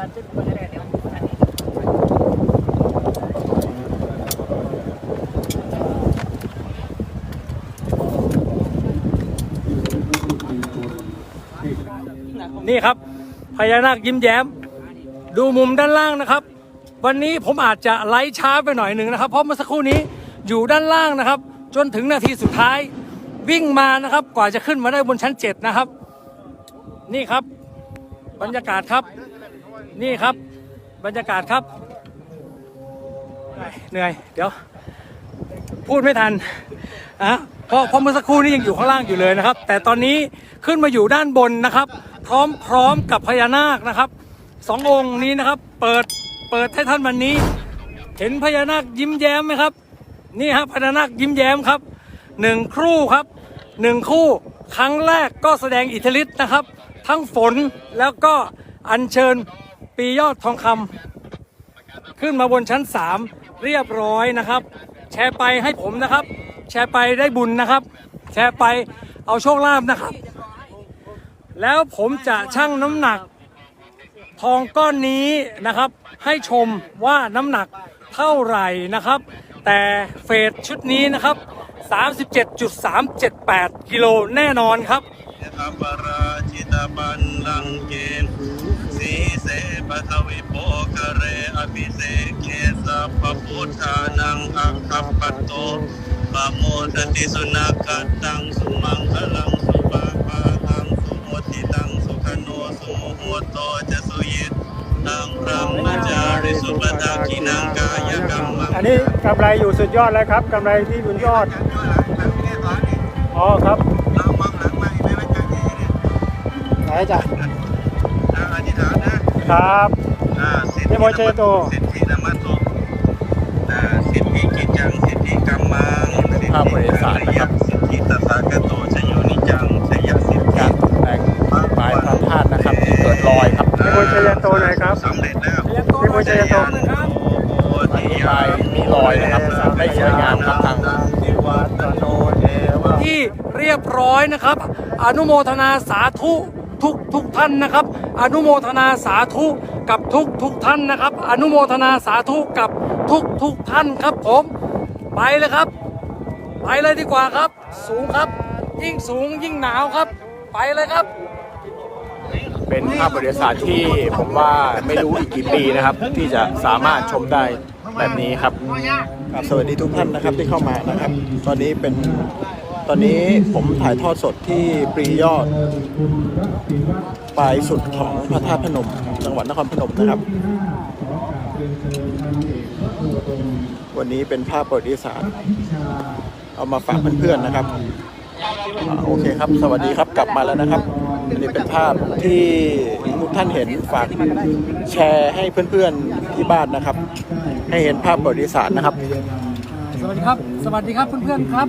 นี่ครับพญานาคยิ้มแย้ม ดูมุมด้านล่างนะครับ วันนี้ผมอาจจะไลฟ์ช้าไปหน่อยหนึ่งนะครับ เพราะเมื่อสักครู่นี้อยู่ด้านล่างนะครับ จนถึงนาทีสุดท้ายวิ่งมานะครับ กว่าจะขึ้นมาได้บนชั้น 7 นะครับ นี่ครับ บรรยากาศครับ นี่ครับบรรยากาศครับ เหนื่อย เดี๋ยว พูดไม่ทันอะเพราะเพราะเมื่อสักครู่นี้ยังอยู่ข้างล่างอยู่เลยนะครับ แต่ตอนนี้ขึ้นมาอยู่ด้านบนนะครับ พร้อมพร้อมกับพญานาคนะครับสององค์นี้นะครับ เปิดเปิดให้ท่านวันนี้ เห็นพญานาคยิ้มแย้มไหมครับ นี่ครับพญานาคยิ้มแย้มครับหนึ่งครู่ครับหนึ่งคู่ครั้งแรกก็แสดงอิทธิฤทธิ์นะครับ ทั้งฝนแล้วก็อัญเชิญ ปียอดทองคำขึ้นมาบนชั้น 3 เรียบร้อยนะครับ แชร์ไปให้ผมนะครับ แชร์ไปได้บุญนะครับ แชร์ไปเอาโชคลาภนะครับ แล้วผมจะชั่งน้ำหนัก ทองก้อนนี้นะครับ ให้ชมว่าน้ำหนักเท่าไหร่นะครับ แต่เฟสชุดนี้นะครับ 37.378 กิโลแน่นอนครับ อัปราชิตบันลังเกณสีเสปทวิโปกะเรอภิเสกเกสัพพพุทธานังอัคคปัตโตปะโมทติสุนักขัดตังสุมังคลังสุปาปาทังสุโมติตังสุขโนสุโมโหโตจะสุยิตตังพระมจาริสุปทากินังกายกรรมังอันนี้กำไรอยู่สุดยอดแล้วครับกำไรที่สุดยอดอ๋อครับเรามองหลังมาไม่ไว้ใจเองเนี่ยไหนจ้ะ ครับอ่าสิทธินิโมเชโตสิทธินามัตโตอ่าสิทธิกิจจังสิทธิกรรมังสิทธิภาพบริษัทนะครับสิทธิตถาคโตชโยนิจังชยสิทธิการตกแต่งไม้พระธาตุนะครับที่เกิดรอยครับนิโมเชยโตไหนครับสำเร็จแล้วนิโมเชยโตโอ้อันนี้ลายมีรอยนะครับได้สวยงามครับทางนิวัตโนเอวะที่เรียบร้อยนะครับ อนุโมทนาสาธุ ทุกทุกท่านนะครับ อนุโมทนาสาธุกับทุกทุกท่านนะครับ อนุโมทนาสาธุกับทุกทุกท่านครับผมไปเลยครับ ไปเลยดีกว่าครับ สูงครับ ยิ่งสูงยิ่งหนาวครับ ไปเลยครับ เป็นภาพบริษัทที่ผมว่าไม่รู้อีกกี่ปีนะครับ ที่จะสามารถชมได้แบบนี้ครับครับสวัสดีทุกท่านนะครับที่เข้ามานะครับ ตอนนี้เป็น ตอนนี้ผมถ่ายทอดสดที่ปรียอดปลายสุดของพระธาตุพนม จังหวัดนครพนมนะครับ วันนี้เป็นภาพประวัติศาสตร์เอามาฝากเพื่อนๆนะครับอโอเคครับ สวัสดีครับ กลับมาแล้วนะครับอันนี้เป็นภาพที่ทุกท่านเห็นฝากแชร์ให้เพื่อนๆที่บ้านนะครับ ให้เห็นภาพประวัติศาสตร์นะครับ สวัสดีครับ สวัสดีครับเพื่อนๆครับ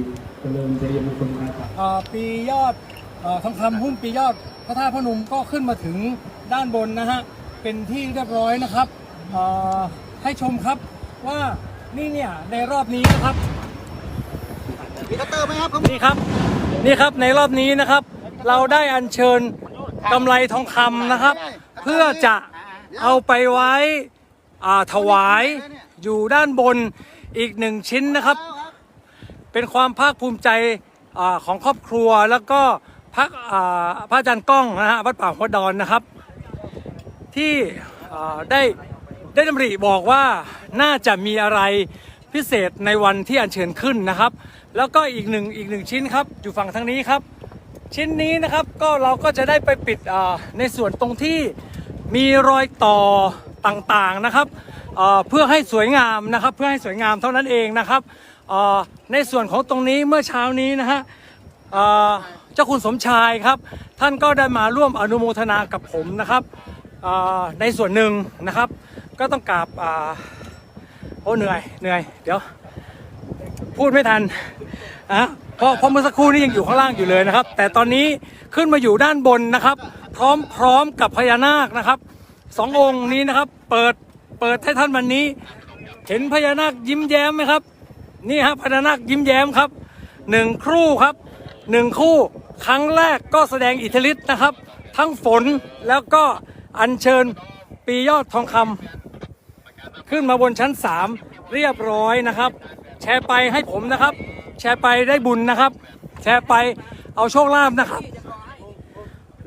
เอ่อปียอดเอ่อทองคำหุ้มปียอดพระธาตุพนมก็ขึ้นมาถึงด้านบนนะฮะเป็นที่เรียบร้อยนะครับเอ่อให้ชมครับว่านี่เนี่ยในรอบนี้นะครับมีคัตเตอร์ไหมครับนี่ครับนี่ครับในรอบนี้นะครับ เราได้อัญเชิญกำไรทองคำนะครับ เพื่อจะเอาไปไว้อ่าถวายอยู่ด้านบนอีกหนึ่งชิ้นนะครับ เป็นความภาคภูมิใจอของครอบครัวแล้วก็พักอ่าพระอาจารย์ก้องนะฮะวัดป่าหัวดอนนะครับ ที่ได้ได้ดำริบอกว่าน่าจะมีอะไรพิเศษในวันที่อัญเชิญขึ้นนะครับ แล้วก็อีกหนึ่งอีกหนึ่งชิ้นครับอยู่ฝั่งทางนี้ครับ ชิ้นนี้นะครับก็เราก็จะได้ไปปิดในส่วนตรงที่มีรอยต่อต่างๆนะครับเพื่อให้สวยงามนะครับ เพื่อให้สวยงามเท่านั้นเองนะครับ ในส่วนของตรงนี้เมื่อเช้านี้นะฮะเจ้าคุณสมชายครับ ท่านก็ได้มาร่วมอนุโมทนากับผมนะครับในส่วนหนึ่งนะครับ ก็ต้องกราบอาโอ้เหนื่อยเหนื่อย เดี๋ยว พูดไม่ทันอะเพราะเพราะเมื่อสักครู่นี้ยังอยู่ข้างล่างอยู่เลยนะครับ แต่ตอนนี้ขึ้นมาอยู่ด้านบนนะครับ พร้อมพร้อมกับพญานาคนะครับสององค์นี้นะครับ เปิดเปิดให้ท่านวันนี้ เห็นพญานาคยิ้มแย้มไหมครับ นี่ครับพญานาคยิ้มแย้มครับหนึ่งครู่ครับหนึ่งคู่ ครั้งแรกก็แสดงอิทธิฤทธิ์นะครับ ทั้งฝนแล้วก็อัญเชิญปียอดทองคำขึ้นมาบนชั้น 3 เรียบร้อยนะครับ แชร์ไปให้ผมนะครับ แชร์ไปได้บุญนะครับ แชร์ไปเอาโชคลาภนะครับ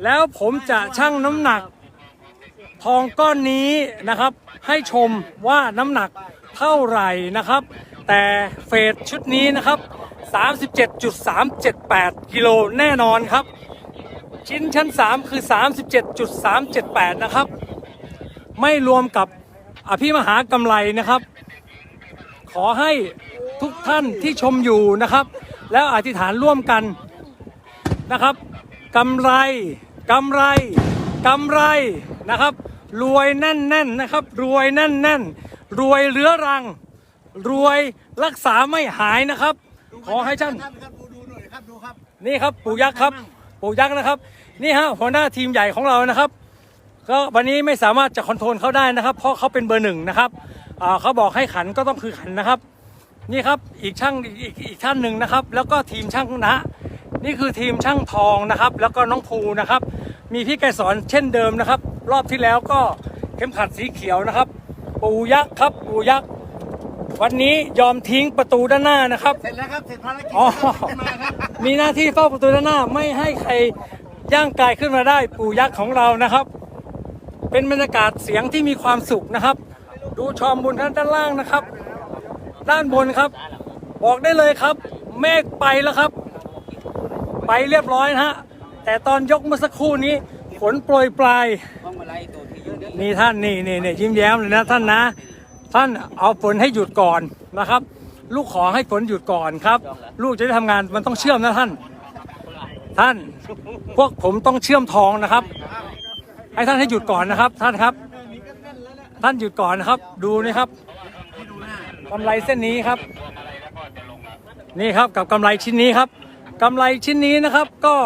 แล้วผมจะชั่งน้ำหนัก ทองก้อนนี้นะครับ ให้ชมว่าน้ำหนักเท่าไหร่นะครับ แต่เฟสชุดนี้นะครับ 37.378 กิโลแน่นอนครับ ชิ้นชั้น 3 คือ 37.378 นะครับ ไม่รวมกับอภิมหากำไรนะครับ ขอให้ทุกท่านที่ชมอยู่นะครับ แล้วอธิษฐานร่วมกันนะครับกำไรกำไรกำไรนะครับ รวยแน่นๆนนะครับ รวยแน่นๆรวยเรื้อรัง รวยรักษาไม่หายนะครับ ขอให้ท่านนี่ครับปู่ยักษ์ครับ ปู่ยักษ์นะครับ นี่ฮะหัวหน้าทีมใหญ่ของเรานะครับ ก็วันนี้ไม่สามารถจะคอนโทรลเขาได้นะครับ เพราะเขาเป็นเบอร์หนึ่งนะครับอ่าเขาบอกให้ขันก็ต้องคือขันนะครับ นี่ครับอีกช่างอีกอีกท่านหนึ่งนะครับ แล้วก็ทีมช่างนะ นี่คือทีมช่างทองนะครับ แล้วก็น้องภูนะครับ มีพี่ไกรสอนเช่นเดิมนะครับ รอบที่แล้วก็เข็มขัดสีเขียวนะครับ ปู่ยักษ์ครับปู่ยักษ์ วันนี้ยอมทิ้งประตูด้านหน้านะครับเสร็จแล้วครับเสร็จภารกิจอ๋อมาครับมีหน้าที่เฝ้าประตูด้านหน้าไม่ให้ใครย่างกายขึ้นมาได้ปู่ยักษ์ของเรานะครับ เป็นบรรยากาศเสียงที่มีความสุขนะครับ ดูชมบนด้านล่างนะครับ ด้านบนครับ บอกได้เลยครับ เมฆไปแล้วครับ ไปเรียบร้อยนะฮะแต่ตอนยกเมื่อสักครู่นี้ฝนโปรยปลายนี่ท่านนี่นี่นี่ยิ้มแย้มเลยนะท่านนะ ท่านเอาฝนให้หยุดก่อนนะครับ ลูกขอให้ฝนหยุดก่อนครับ ลูกจะได้ทำงานมันต้องเชื่อมนะท่าน ท่านพวกผมต้องเชื่อมทองนะครับ ให้ท่านให้หยุดก่อนนะครับ ท่านครับ ท่านหยุดก่อนนะครับ ดูนี่ครับกำไรเส้นนี้ครับ นี่ครับกับกำไรชิ้นนี้ครับกำไรชิ้นนี้นะครับก็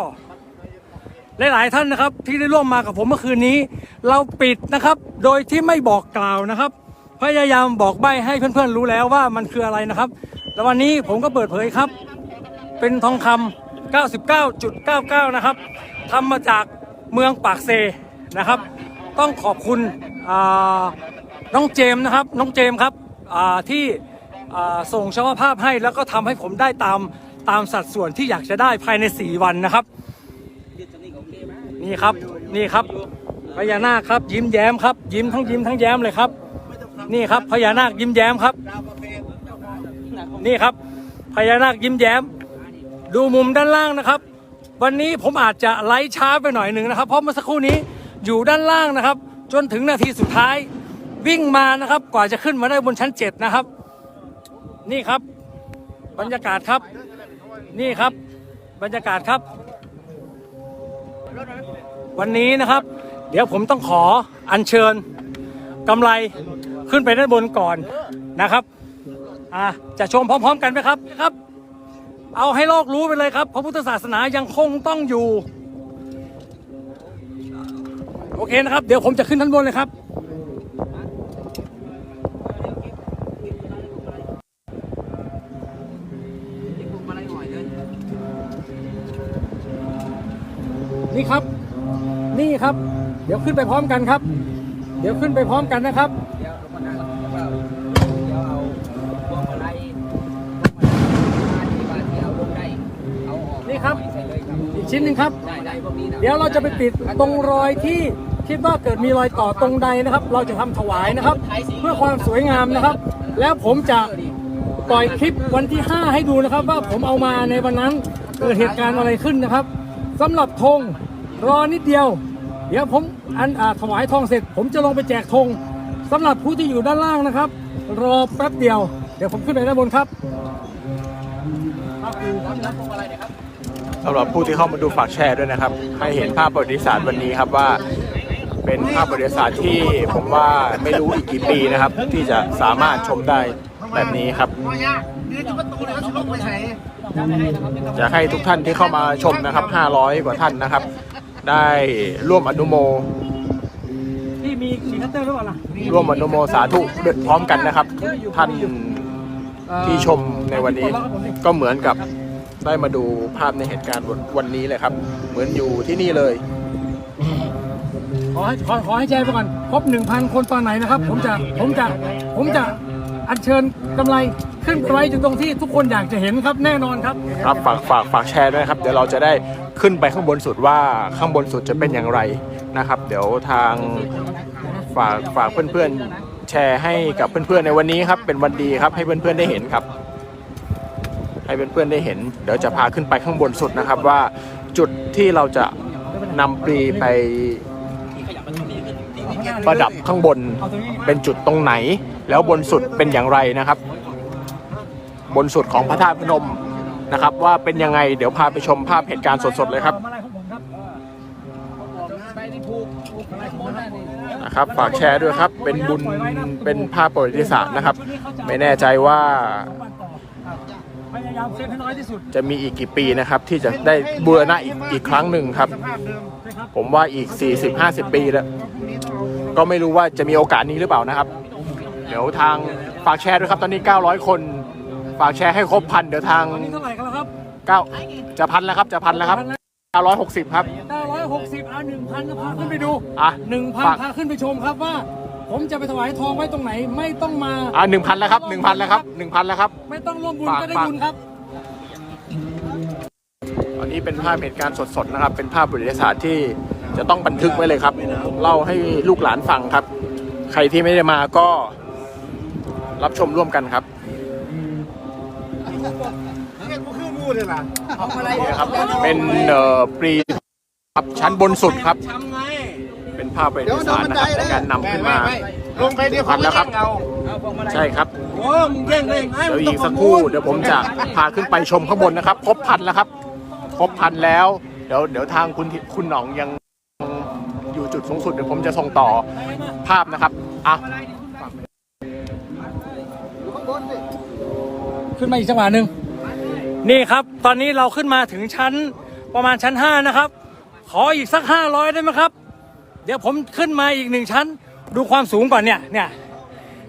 หลาย ๆ ท่านนะครับที่ได้ร่วมมากับผมเมื่อคืนนี้ เราปิดนะครับ โดยที่ไม่บอกกล่าวนะครับ พยายามบอกใบให้เพื่อนๆรู้แล้วว่ามันคืออะไรนะครับ แล้ววันนี้ผมก็เปิดเผยครับ เป็นทองคำ99.99 นะครับทำมาจากเมืองปากเซนะครับ ต้องขอบคุณน้องเจมส์นะครับ น้องเจมส์ครับที่อ่าส่งชาวภาพให้แล้วก็ทำให้ผมได้ตามตามสัดส่วนที่อยากจะได้ภายใน 4 วันนะครับ นี่ครับนี่ครับพญานาคครับยิ้มแย้มครับ ยิ้มทั้งยิ้มทั้งแย้มเลยครับ นี่ครับพญานาคยิ้มแย้มครับ นี่ครับพญานาคยิ้มแย้ม ดูมุมด้านล่างนะครับ วันนี้ผมอาจจะไลฟ์ช้าไปหน่อยหนึ่งนะครับ เพราะเมื่อสักครู่นี้อยู่ด้านล่างนะครับ จนถึงนาทีสุดท้ายวิ่งมานะครับ กว่าจะขึ้นมาได้บนชั้น7นะครับ นี่ครับ บรรยากาศครับ นี่ครับ บรรยากาศครับ วันนี้นะครับ เดี๋ยวผมต้องขออัญเชิญกำไร ขึ้นไปด้านบนก่อนนะครับอะจะชมพร้อม ๆ กันไหมครับครับ เอาให้โลกรู้ไปเลยครับ พระพุทธศาสนายังคงต้องอยู่ โอเคนะครับ เดี๋ยวผมจะขึ้นท่านบนเลยครับนี่ครับ นี่ครับ เดี๋ยวขึ้นไปพร้อมกันครับ เดี๋ยวขึ้นไปพร้อมกันนะครับ เดี๋ยว อีกชิ้นหนึ่งครับได้ได้พวกนี้นะเดี๋ยวเราจะไปปิดตรงรอยที่คิดว่าเกิดมีรอยต่อตรงใดนะครับ เราจะทำถวายนะครับ เพื่อความสวยงามนะครับ แล้วผมจะปล่อยคลิปวันที่ 5 ให้ดูนะครับ ว่าผมเอามาในวันนั้นเกิดเหตุการณ์อะไรขึ้นนะครับสำหรับธงรอนิดเดียว เดี๋ยวผมอันอ่าถวายทองเสร็จ ผมจะลงไปแจกธงสำหรับผู้ที่อยู่ด้านล่างนะครับ รอแป๊บเดียว เดี๋ยวผมขึ้นไปด้านบนครับสำหรับผู้ที่เข้ามาดูฝากแชร์ด้วยนะครับ ให้เห็นภาพประวัติศาสตร์วันนี้ครับว่าเป็นภาพประวัติศาสตร์ที่ผมว่าไม่รู้อีกกี่ปีนะครับ ที่จะสามารถชมได้แบบนี้ครับจะให้ทุกท่านที่เข้ามาชมนะครับ 500 กว่าท่านนะครับ ได้ร่วมอนุโมที่มีขีคัตเตอร์หรือเปล่าล่ะร่วมอนุโมสาธุพร้อมกันนะครับ ท่านที่ชมในวันนี้ก็เหมือนกับ ได้มาดูภาพในเหตุการณ์วันวันนี้เลยครับ เหมือนอยู่ที่นี่เลย ขอให้ขอขอให้แชร์ไปก่อนครบ1,000คนตอนไหนนะครับ ผมจะผมจะผมจะอัญเชิญกำไรขึ้นไปไว้อยู่ตรงที่ทุกคนอยากจะเห็นครับแน่นอนครับ ครับฝากฝากฝากแชร์ด้วยครับเดี๋ยวเราจะได้ขึ้นไปข้างบนสุดว่าข้างบนสุดจะเป็นอย่างไรนะครับ เดี๋ยวทางฝากฝากเพื่อนๆแชร์ให้กับเพื่อนๆในวันนี้ครับเป็นวันดีครับให้เพื่อนๆได้เห็นครับ ให้เพื่อนๆได้เห็น เดี๋ยวจะพาขึ้นไปข้างบนสุดนะครับว่าจุดที่เราจะนำปลีไปประดับข้างบนเป็นจุดตรงไหน แล้วบนสุดเป็นอย่างไรนะครับ บนสุดของพระธาตุพนมนะครับ ว่าเป็นยังไงเดี๋ยวพาไปชมภาพเหตุการณ์สดๆเลยครับนะครับฝากแชร์ด้วยครับ เป็นบุญเป็นภาพประวัติศาสตร์นะครับ ไม่แน่ใจว่า พยายามเซฟให้น้อยที่สุดจะมีอีกกี่ปีนะครับ ที่จะได้บูรณะอีกอีกครั้งหนึ่งครับนะครับผมว่าอีก 40-50 ปีแล้วก็ไม่รู้ว่าจะมีโอกาสนี้หรือเปล่านะครับ เดี๋ยวทางฝากแชร์ด้วยครับ ตอนนี้ 900 คน ฝากแชร์ให้ครบพันเดี๋ยวทางตอนนี้เท่าไหร่กันแล้วครับ9จะพันแล้วครับ จะพันแล้วครับ 960 ครับ 960อะ1,000ก็พาขึ้นไปดู อะ1,000ฝาก พาขึ้นไปชมครับว่า ผมจะไปถวายทองไว้ตรงไหน ไม่ต้องมาอะ1,000แล้วครับ1,000แล้วครับ1,000แล้วครับ ไม่ต้องร่วมบุญฝากก็ได้ฝากบุญครับอันนี้เป็นภาพเหตุการณ์สดๆนะครับ เป็นภาพประวัติศาสตร์ที่จะต้องบันทึกไว้เลยครับ เล่าให้ลูกหลานฟังครับ ใครที่ไม่ได้มาก็รับชมร่วมกันครับนี่ครับเป็นเอ่อปรีครับชั้นบนสุดครับเป็นภาพประวัติศาสตร์นะครับในการนำขึ้นมาลงไปเดี๋ยวพันแล้วครับเอาพวงมาลัยใช่ครับโอ้มึงแย่งเลยไอ้เดี๋ยวอีกสักครู่เดี๋ยวผมจะพาขึ้นไปชมข้างบนนะครับครบพันแล้วครับครบพันแล้ว เดี๋ยวเดี๋ยวทางคุณทิคุณหน่องยังอยู่จุดสูงสุดเดี๋ยวผมจะส่งต่อภาพนะครับอะขึ้นมาอีกจังหวะหนึ่งนี่ครับ ตอนนี้เราขึ้นมาถึงชั้นประมาณชั้น 5 นะครับ ขออีกสัก 500 ได้ไหมครับเดี๋ยวผมขึ้นมาอีกหนึ่งชั้น ดูความสูงก่อนเนี่ยเนี่ย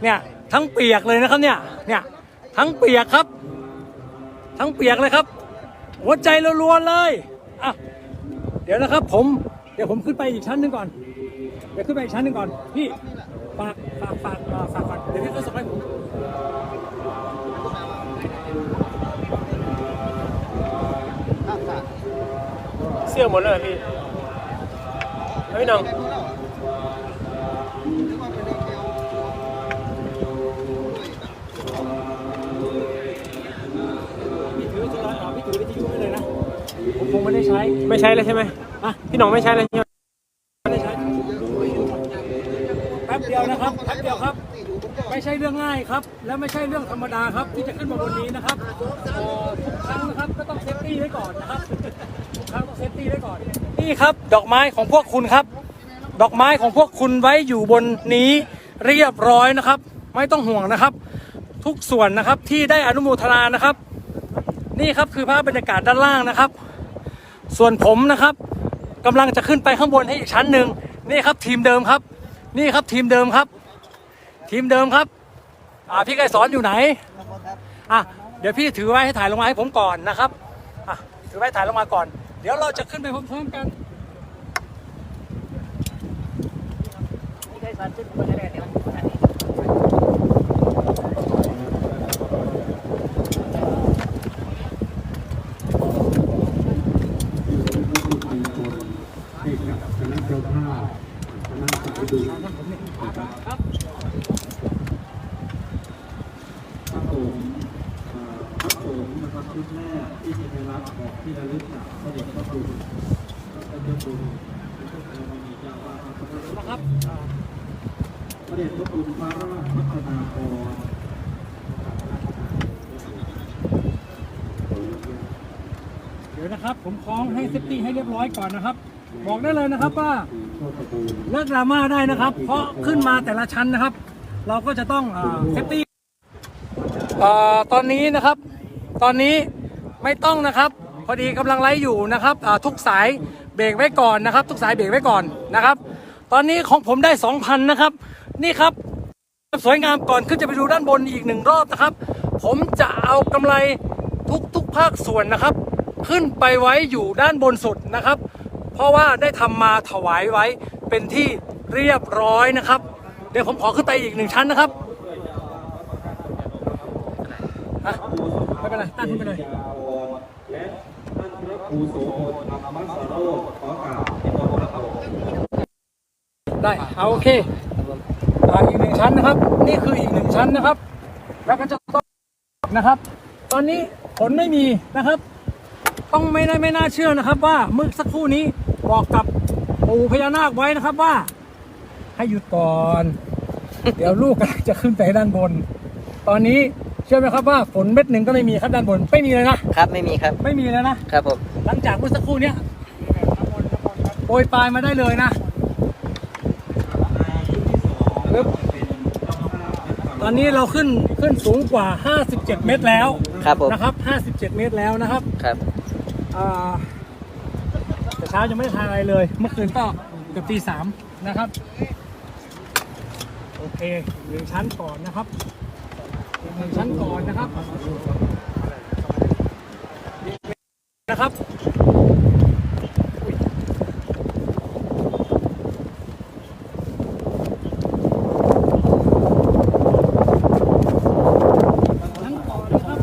เนี่ยทั้งเปียกเลยนะครับเนี่ยเนี่ยทั้งเปียกครับ ทั้งเปียกเลยครับ หัวใจรัวๆเลยอะเดี๋ยวนะครับผมเดี๋ยวผมขึ้นไปอีกชั้นหนึ่งก่อนเดี๋ยวขึ้นไปอีกชั้นหนึ่งก่อนพี่ฝากฝากฝากอ่าฝากก่อนเดี๋ยวพี่เขาส่งให้ผมเสื้อหมดเลยพี่พี่น้อง คงไม่ได้ใช้ไม่ใช้เลยใช่ไหมอะพี่หน้องไม่ใช้เลยใช่ไหมไม่ได้ใช้แป๊บเดียวนะครับแป๊บเดียวครับ ไม่ใช่เรื่องง่ายครับ และไม่ใช่เรื่องธรรมดาครับ ที่จะขึ้นมาบนนี้นะครับเอ่อทุกครั้งนะครับก็ต้องเซฟตี้ไว้ก่อนนะครับทุกครั้งต้องเซฟตี้ไว้ก่อนนี่ครับ ดอกไม้ของพวกคุณครับ ดอกไม้ของพวกคุณไว้อยู่บนนี้เรียบร้อยนะครับ ไม่ต้องห่วงนะครับ ทุกส่วนนะครับที่ได้อนุโมทนานะครับ นี่ครับคือภาพบรรยากาศด้านล่างนะครับ ส่วนผมนะครับกำลังจะขึ้นไปข้างบนให้อีกชั้นหนึ่งนี่ครับทีมเดิมครับ นี่ครับทีมเดิมครับ ทีมเดิมครับอ่าพี่ไกรสอนอยู่ไหนอะเดี๋ยวพี่ถือไว้ให้ถ่ายลงมาให้ผมก่อนนะครับอะถือไว้ถ่ายลงมาก่อน เดี๋ยวเราจะขึ้นไปพร้อมๆกันนะครับพี่แม่ที่จะไปรับที่ระลึกเดี๋ยวนะครับ ผมคล้องให้เซฟตี้ให้เรียบร้อยก่อนนะครับ บอกได้เลยนะครับว่า เลิกดราม่าได้นะครับ เพราะขึ้นมาแต่ละชั้นนะครับ เราก็จะต้องเซฟตี้ตอนนี้นะครับ ตอนนี้ไม่ต้องนะครับ พอดีกำลังไลฟ์อยู่นะครับทุกสายเบรกไว้ก่อนนะครับ ทุกสายเบรกไว้ก่อนนะครับ ตอนนี้ของผมได้ 2,000 นะครับ นี่ครับสวยงามก่อนขึ้นจะไปดูด้านบนอีกหนึ่งรอบนะครับ ผมจะเอากำไรทุกทุกภาคส่วนนะครับ ขึ้นไปไว้อยู่ด้านบนสุดนะครับ เพราะว่าได้ทำมาถวายไว้เป็นที่เรียบร้อยนะครับ เดี๋ยวผมขอขึ้นไปอีกหนึ่งชั้นนะครับอะไม่เป็นไรตั้งขึ้นไปเลยได้เอาโอเคอีกหนึ่งชั้นนะครับ นี่คืออีกหนึ่งชั้นนะครับ แล้วก็จะต้องนะครับ ตอนนี้ฝนไม่มีนะครับ ต้องไม่ได้ไม่น่าเชื่อนะครับ ว่าเมื่อสักครู่นี้ บอกกับปู่พญานาคไว้นะครับว่า ให้หยุดก่อน เดี๋ยวลูกกำลังจะขึ้นไปด้านบน ตอนนี้เชื่อไหมครับว่าฝนเม็ดหนึ่งก็ไม่มีครับด้านบนไม่มีเลยนะครับไม่มีครับ ไม่มีเลยนะ ครับผมหลังจากเมื่อสักครู่เนี้ยโปรยปลายมาได้เลยนะปึ๊บตอนนี้เราขึ้นขึ้นสูงกว่า 57 เมตรแล้วครับผมนะครับ 57 เมตรแล้วนะครับ ครับอ่าแต่ เช้ายังไม่ได้ทานอะไรเลย เมื่อคืนก็เกือบตีสามนะครับ โอเคหนึ่งชั้นก่อนนะครับหนึ่งชั้นก่อนนะครับนะครับ ชั้นก่อนนะคร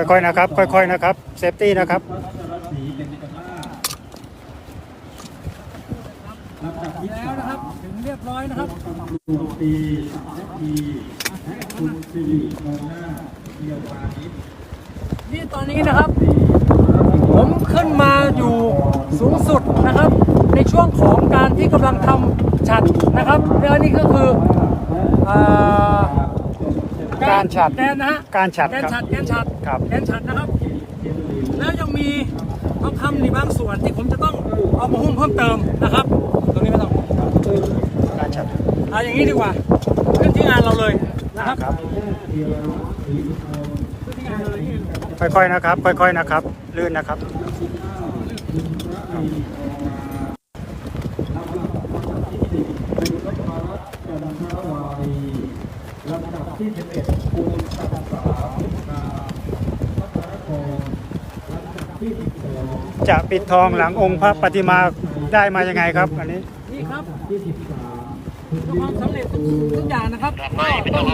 ับ ค่อยๆนะครับ ค่อยๆนะครับ เซฟตี้นะครับแล้วนะครับ ถึงเรียบร้อยนะครับนี่ตอนนี้นะครับ ผมขึ้นมาอยู่สูงสุดนะครับ ในช่วงของการที่กำลังทำฉัดนะครับ แล้วนี่ก็คืออ่า การฉัดแกนนะฮะการฉัดแกนครับฉัดแกนฉัดครับแกนฉัดนะครับ แล้วยังมีทองคำในบางส่วนที่ผมจะต้องเอามาหุ้มเพิ่มเติมนะครับ ตรงนี้ไม่ต้องการฉัดเอาอย่างนี้ดีกว่าขึ้นที่งานเราเลยนะครับครับขึ้นที่งานเราเลยนี่ค่อยๆนะครับ ค่อยๆนะครับ ลื่นนะครับ จะปิดทองหลังองค์พระปฏิมาได้มายังไงครับ อันนี้นี่ครับความสำเร็จทุกอย่างนะครับก็ต้อง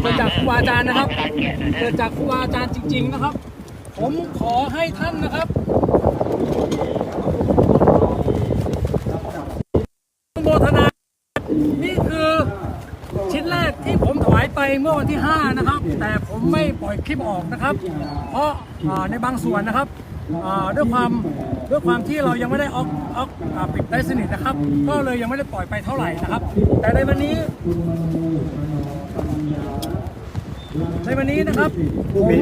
เกิดจากครูบาอาจารย์นะครับเกิดจากครูบาอาจารย์จริง ๆนะครับ ผมขอให้ท่านนะครับอนุโมทนา นี่คือชิ้นแรกที่ผมถวายไปเมื่อวันที่ 5 นะครับ แต่ผมไม่ปล่อยคลิปออกนะครับ เพราะอ่าในบางส่วนนะครับอ่า ด้วยความด้วยความที่เรายังไม่ได้ออกออกอ่าปิดได้สนิทนะครับ ก็เลยยังไม่ได้ปล่อยไปเท่าไหร่นะครับ แต่ในวันนี้ ในวันนี้นะครับผมมี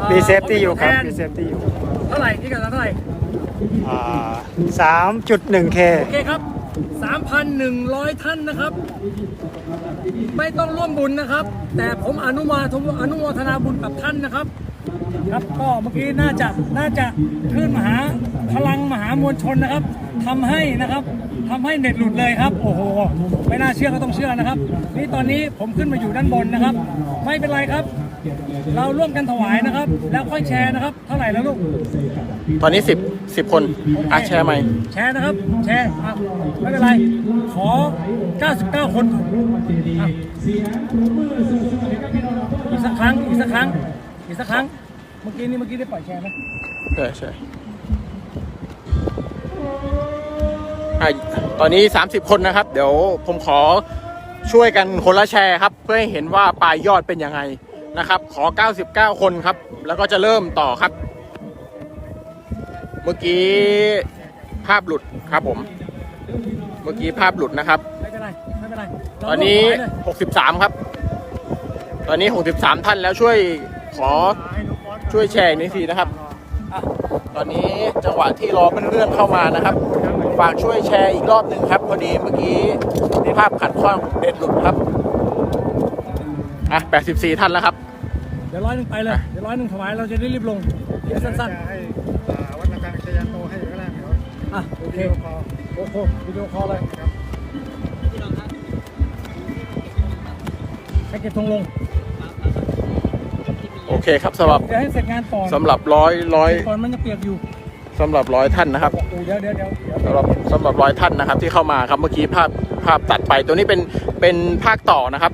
อ่ามีเซฟตี้อยู่ครับขอมีเป็นเซฟตี้อยู่เท่าไหร่ที่กันเท่าไหร่สามจุดหนึ่งเคโอเคครับ 3,100 ท่านนะครับ ไม่ต้องร่วมบุญนะครับ แต่ผมอนุมาอนุโมทนาบุญกับท่านนะครับ ครับก็เมื่อกี้น่าจะน่าจะขึ้นมหาพลังมหามวลชนนะครับทำให้นะครับทำให้เน็ตหลุดเลยครับโอ้โหไม่น่าเชื่อก็ต้องเชื่อนะครับ นี่ตอนนี้ผมขึ้นมาอยู่ด้านบนนะครับ ไม่เป็นไรครับ เราร่วมกันถวายนะครับ แล้วค่อยแชร์นะครับ เท่าไหร่แล้วลูกตอนนี้ 10 10 คนอะแชร์ไหมแชร์นะครับ แชร์อะไม่เป็นไร ขอ 99 คนอะอีกสักครั้งอีกสักครั้งอีกสักครั้ง เมื่อกี้นี่เมื่อกี้ได้ปล่อยแชร์ไหมใช่ใช่อะตอนนี้ 30 คนนะครับ เดี๋ยวผมขอช่วยกันคนละแชร์ครับ เพื่อให้เห็นว่าปลายยอดเป็นยังไงนะครับ ขอ 99 คนครับ แล้วก็จะเริ่มต่อครับ เมื่อกี้ภาพหลุดครับผม เมื่อกี้ภาพหลุดนะครับ ไม่เป็นไรไม่เป็นไรตอนนี้เราร่วมถวายเลย63 ครับ ตอนนี้ 63 ท่านแล้วช่วยขอ ช่วยแชร์อีกนิดทีนะครับอะตอนนี้จังหวะที่รอเพื่อนๆเข้ามานะครับ ฝากช่วยแชร์อีกรอบหนึ่งครับ พอดีเมื่อกี้มีภาพขัดข้องเด็ดหลุดครับ อะ 84 ท่านแล้วครับ เดี๋ยวร้อยหนึ่งไปเลย เดี๋ยวร้อยหนึ่งถวายเราจะได้รีบลงเดี๋ยวสั้นให้วัดระฆังชยันโตให้ก็ได้เดี๋ยวๆอะ โอเคโอ้โหวิดีโอคอลเลยให้เก็บธงลง โอเคครับสำหรับเดี๋ยวให้เสร็จงานก่อนสำหรับร้อยร้อยก่อนมันจะเปียกอยู่สำหรับร้อยท่านนะครับโอ้เดี๋ยวเดี๋ยวเดี๋ยวเดี๋ยวสำหรับสำหรับร้อยท่านนะครับ ที่เข้ามาครับเมื่อกี้ภาพภาพตัดไปตัวนี้เป็นเป็นภาคต่อนะครับ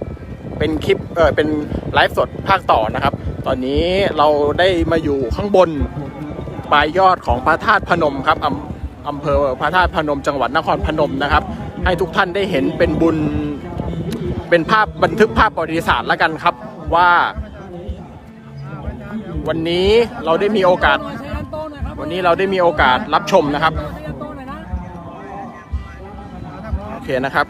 เป็นคลิปเออเป็นไลฟ์สดภาคต่อนะครับ ตอนนี้เราได้มาอยู่ข้างบนปลายยอดของพระธาตุพนมครับอำอำเภอพระธาตุพนมจังหวัดนครพนมนะครับ ให้ทุกท่านได้เห็นเป็นบุญเป็นภาพบันทึกภาพประวัติศาสตร์แล้วกันครับว่า วันนี้เราได้มีโอกาส วันนี้เราได้มีโอกาสรับชมนะครับ โอเคนะครับ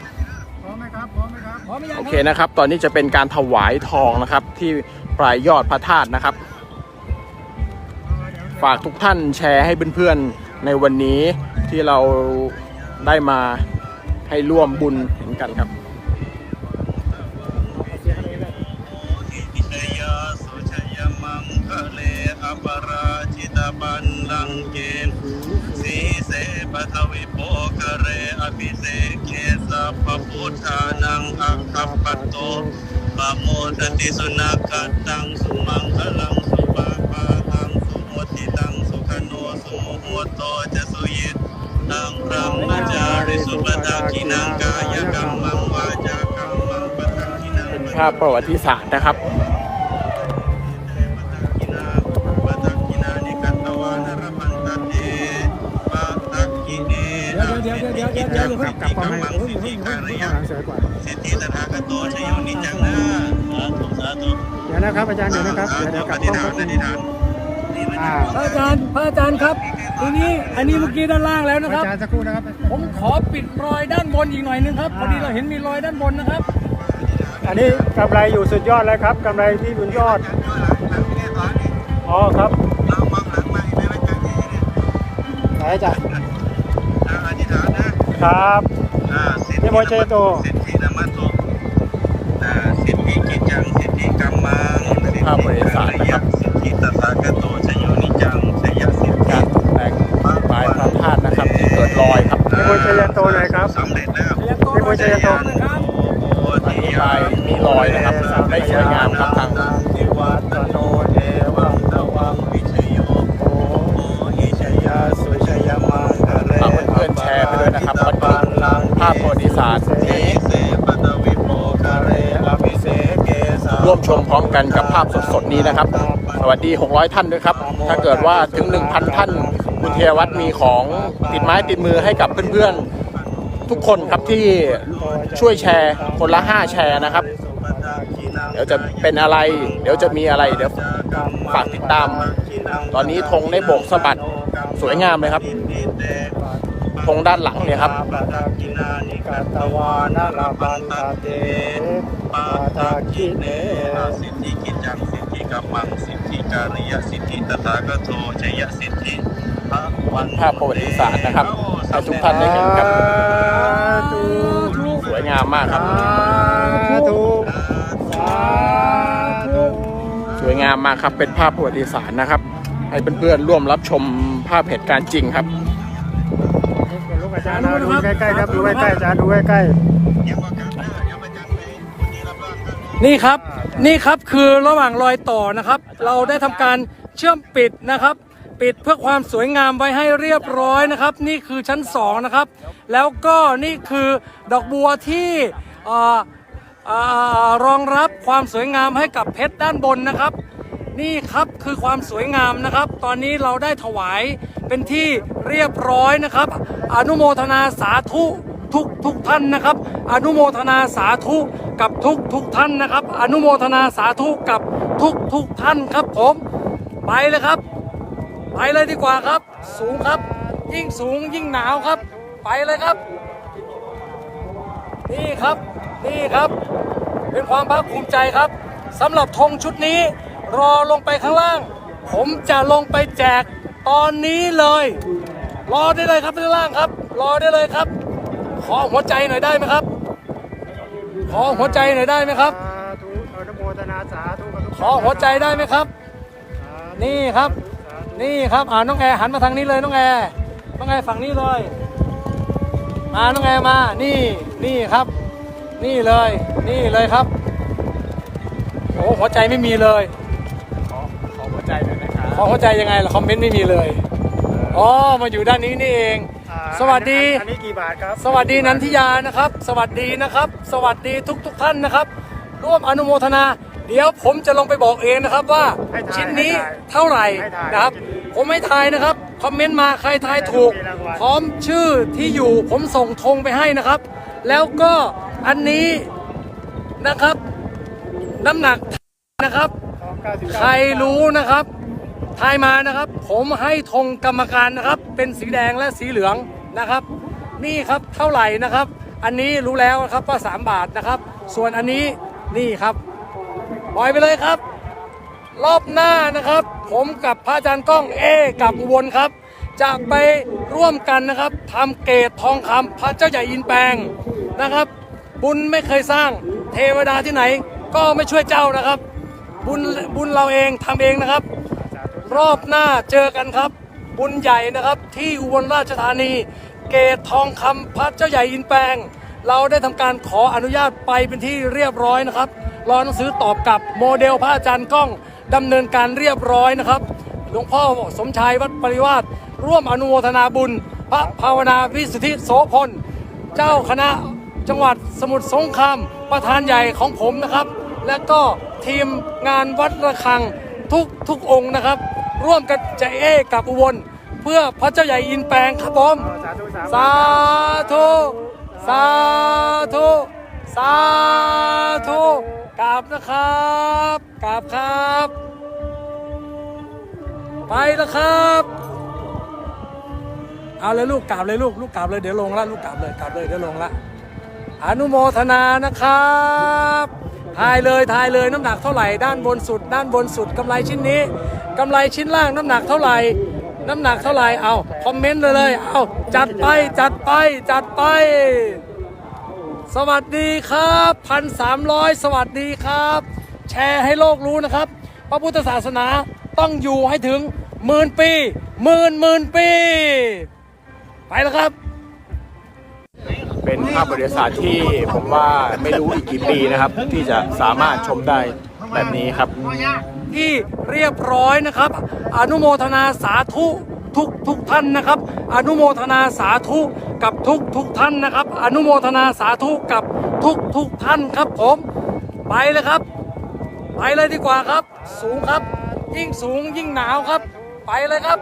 โอเคนะครับ ตอนนี้จะเป็นการถวายทองนะครับ ที่ปลายยอดพระธาตุนะครับ ฝากทุกท่านแชร์ให้เพื่อนๆในวันนี้ที่เราได้มาให้ร่วมบุญเห็นกันครับ ชิตบันลังเกสีเสปทวิโปคะเรอภิเสกเกสัพพุทธานังอัคคปัตโตปะโมทติสุนักตังสุมังคลังสุปาปาตังสุโมติตังสุขโนสุโมโหโตจะสุยิตตังพระมจาริสุปตากินังกายกรรมังวาจากรรมังปะทังกินังเป็นภาพประวัติศาสตร์นะครับ สิทธิตถาคโตชโยนิจังนะสาธุสาธุเดี๋ยวนะครับอาจารย์เดี๋ยวนะครับเดี๋ยวเดี๋ยวกลับอธิห้องษฐานอธิษฐานนี่มันอ่าพระอาจารย์พระอาจารย์ครับ ทีนี้อันนี้เมื่อกี้ด้านล่างแล้วนะอาครับจารย์สักครู่นะครับ ผมขอปิดรอยด้านบนอีกหน่อยนึงครับพอดีเราเห็นมีรอยด้านบนนะครับ อันนี้กำไรอยู่สุดยอดแล้วครับกำไรที่บนยอดอ๋อครับเรามองหลังมาไม่ไว้ใจนี่เนี่ยไหนอาจารย์อธิษฐานนะครับ อ่าสิทธินี่บอยเชโตสิทธินามัตโตอ่าสิทธิกิจจังสิทธิกรรมังสิทธิภาพบริษัทนะาพสดๆนี้นะครับ สวัสดี 600 ท่านด้วยครับ ถ้าเกิดว่าถึง 1,000 ท่านคุณเทวัตมีของติดไม้ติดมือให้กับเพื่อนๆ ทุกคนครับที่ช่วยแชร์คนละ 5 แชร์นะครับ เดี๋ยวจะเป็นอะไร เดี๋ยวจะมีอะไรเดี๋ยวฝากติดตาม ตอนนี้ธงได้โบกสะบัดสวยงามเลยครับธงด้านหลังเนี่ยครับ ตากินานิกัตวานาลาปันตาเตปาตากิเนสิทธิกิจังสิทธิกัมมังสิทธิการิยสิทธิตถาคตโตชยสิทธิพระวันภาพประวัติศาสตร์นะครับให้ทุกท่านได้เห็นครับสวยงามมากครับสาธุสาธุสวยงามมากครับเป็นภาพประวัติศาสตร์นะครับ ให้เพื่อนๆร่วมรับชมภาพเหตุการณ์จริงครับ อาจารย์นะดูใกล้ๆครับดูใกล้ๆอาจารย์ดูใกล้เดี๋ยวประกันเด้อเดี๋ยวประกันไปคนนี้รับรองกันนี่ครับ นี่ครับคือระหว่างรอยต่อนะครับ เราได้ทำการเชื่อมปิดนะครับ ปิดเพื่อความสวยงามไว้ให้เรียบร้อยนะครับ นี่คือชั้นสองนะครับ แล้วก็นี่คือดอกบัวที่เอ่อเอ่อรองรับความสวยงามให้กับเพชรด้านบนนะครับ นี่ครับคือความสวยงามนะครับ ตอนนี้เราได้ถวายเป็นที่เรียบร้อยนะครับ อนุโมทนาสาธุทุกทุกท่านนะครับ อนุโมทนาสาธุกับทุกทุกท่านนะครับ อนุโมทนาสาธุกับทุกทุกท่านครับผม ไปเลยครับ ไปเลยดีกว่าครับ สูงครับ ยิ่งสูงยิ่งหนาวครับ ไปเลยครับ นี่ครับนี่ครับ เป็นความภาคภูมิใจครับสำหรับธงชุดนี้ รอลงไปข้างล่าง ผมจะลงไปแจกตอนนี้เลย รอได้เลยครับข้างล่างครับ รอได้เลยครับ ขอหัวใจหน่อยได้ไหมครับ ขอหัวใจหน่อยได้ไหมครับ ขอหัวใจได้ไหมครับ นี่ครับ นี่ครับอ่าน้องแอร์หันมาทางนี้เลยน้องแอร์น้องแอร์ฝั่งนี้เลยมาน้องแอร์มา นี่นี่ครับ นี่เลย นี่เลยครับโอ้หัวใจไม่มีเลย ของหัวใจยังไงล่ะคอมเมนต์ไม่มีเลยอ๋อมาอยู่ด้านนี้นี่เอง อ่าสวัสดี อันนี้กี่บาทครับสวัสดีนันทิยานะครับ สวัสดีนะครับ สวัสดีทุกทุกๆท่านนะครับ ร่วมอนุโมทนา เดี๋ยวผมจะลงไปบอกเองนะครับว่าให้ทายชิ้นนี้ให้ทายเท่าไหร่ให้ทายนะครับ ผมไม่ทายนะครับคอมเมนต์มาใครทายถูก มีรางวัล พร้อมชื่อที่อยู่ผมส่งธงไปให้นะครับ แล้วก็อันนี้นะครับ น้ำหนักนะครับทอง99ใครรู้นะครับ ทายมานะครับ ผมให้ธงกรรมการนะครับ เป็นสีแดงและสีเหลืองนะครับ นี่ครับเท่าไหร่นะครับ อันนี้รู้แล้วครับว่า3บาทนะครับ ส่วนอันนี้นี่ครับปล่อยไปเลยครับ รอบหน้านะครับ ผมกับพระอาจารย์ก้องเอกับอุบลครับจะไปร่วมกันนะครับทำเกตทองคำพระเจ้าใหญ่อินแปงนะครับ บุญไม่เคยสร้างเทวดาที่ไหน ก็ไม่ช่วยเจ้านะครับ บุญบุญเราเองทำเองนะครับ รอบหน้าเจอกันครับ บุญใหญ่นะครับที่อุบลราชธานี เกตทองคำพระเจ้าใหญ่อินแปลง เราได้ทำการขออนุญาตไปเป็นที่เรียบร้อยนะครับ รอหนังสือตอบกลับโมเดลพระอาจารย์ก้องดำเนินการเรียบร้อยนะครับหลวงพ่อสมชายวัดปริวาสร่วมอนุโมทนาบุญ พระภาวนาวิสุทธิโสพล เจ้าคณะจังหวัดสมุทรสงครามประธานใหญ่ของผมนะครับ และก็ทีมงานวัดระฆัง ทุกทุกองค์นะครับ ร่วมกันใจเอกับอุบล เพื่อพระเจ้าใหญ่อินแปลงครับผมอ๋อสาธุสาธุสาธุสาธุสาธุกราบนะครับกราบครับ ไปแล้วครับเอาเลยลูกกราบเลยลูกลูกกราบเลยเดี๋ยวลงละลูกกราบเลยกราบเลยเดี๋ยวลงละอนุโมทนานะครับ ทายเลยทายเลยน้ำหนักเท่าไหร่ด้านบนสุด ด้านบนสุดกำไรชิ้นนี้กำไรชิ้นล่างน้ำหนักเท่าไหร่น้ำหนักเท่าไหร่เอาคอมเมนต์เลยเลยเอาจัดไปจัดไปจัดไป สวัสดีครับพันสามร้อยสวัสดีครับ แชร์ให้โลกรู้นะครับ พระพุทธศาสนาต้องอยู่ให้ถึงหมื่นปีหมื่นหมื่นปี ไปแล้วครับ เป็นภาพประวัติศาสตร์ที่ผมว่าไม่รู้อีกกี่ปีนะครับ ที่จะสามารถชมได้แบบนี้ครับ ที่เรียบร้อยนะครับ อนุโมทนาสาธุทุกทุกท่านนะครับ อนุโมทนาสาธุกับทุกทุกท่านนะครับ อนุโมทนาสาธุกับทุกทุกท่านครับผมไปเลยครับ ไปเลยดีกว่าครับ สูงครับ ยิ่งสูงยิ่งหนาวครับ ไปเลยครับ